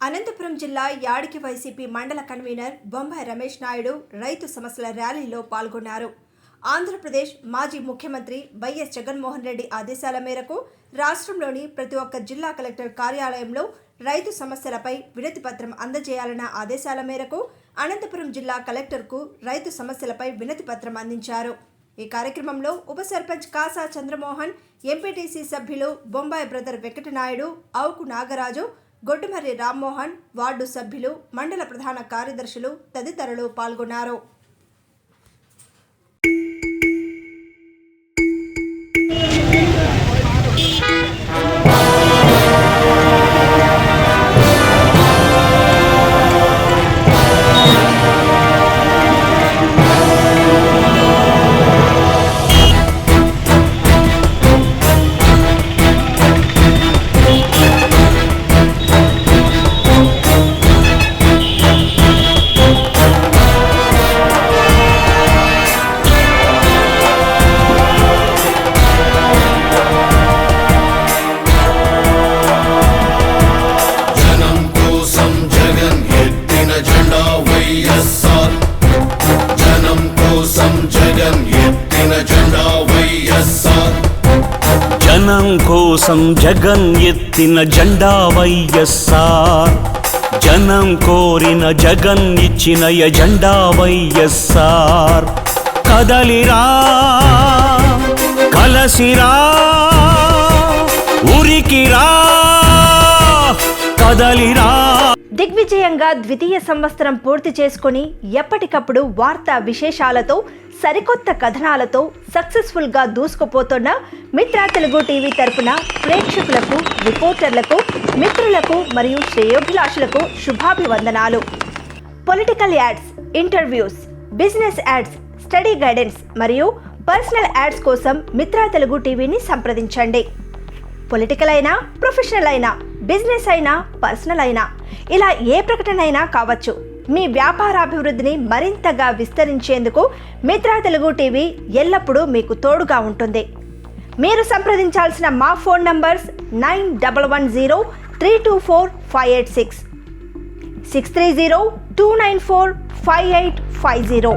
అనంతపురం జిల్లా యాడికి వైసీపీ మండల కన్వీనర్ బొంబాయి రమేష్ నాయుడు రైతు సమస్యల ర్యాలీలో పాల్గొన్నారు. ఆంధ్రప్రదేశ్ మాజీ ముఖ్యమంత్రి వైఎస్ జగన్మోహన్ రెడ్డి ఆదేశాల మేరకు రాష్ట్రంలోని ప్రతి ఒక్క జిల్లా కలెక్టర్ కార్యాలయంలో రైతు సమస్యలపై వినతి పత్రం అందజేయాలన్న ఆదేశాల మేరకు అనంతపురం జిల్లా కలెక్టర్కు రైతు సమస్యలపై వినతి పత్రం అందించారు. ఈ కార్యక్రమంలో ఉప సర్పంచ్ కాసా చంద్రమోహన్ ఎంపీటీసీ సభ్యులు బొంబాయి బ్రదర్ వెంకటనాయుడు అవుకు నాగరాజు గొడ్డుమర్రి రామ్మోహన్ వార్డు సభ్యులు మండల ప్రధాన కార్యదర్శులు తదితరులు పాల్గొన్నారు. జగన్ ఎత్తిన జెండా వైఎస్ఆర్. జనం కోసం జగన్ ఎత్తిన జెండా వైఎస్ఆర్. జనం కోరిన జగన్ ఇచ్చిన ఎజెండా వైఎస్ఆర్. కదలిరా కలసిరా ఉరికిరా కదలిరా. దిగ్విజయంగా ద్వితీయ సంవత్సరం పూర్తి చేసుకొని ఎప్పటికప్పుడు వార్తా విశేషాలతో సరికొత్త కథనాలతో సక్సెస్ఫుల్గా దూసుకుపోతున్న మిత్రా తెలుగు టీవీ తరపున ప్రేక్షకులకు రిపోర్టర్లకు మిత్రులకు మరియు శ్రేయోభిలాషులకు శుభాభివందనాలు. Political ads interviews business ads study guidance మరియు పర్సనల్ యాడ్స్ కోసం మిత్రా తెలుగు టీవీని సంప్రదించండి. పొలిటికల్ అయినా ప్రొఫెషనల్ అయినా బిజినెస్ అయినా పర్సనల్ అయినా ఇలా ఏ ప్రకటన అయినా కావచ్చు. మీ వ్యాపారాభివృద్ధిని మరింతగా విస్తరించేందుకు మిత్రా తెలుగు టీవీ ఎల్లప్పుడూ మీకు తోడుగా ఉంటుంది. మీరు సంప్రదించాల్సిన మా phone numbers nine double one zero three two four five eight six six three zero two nine four five eight five zero.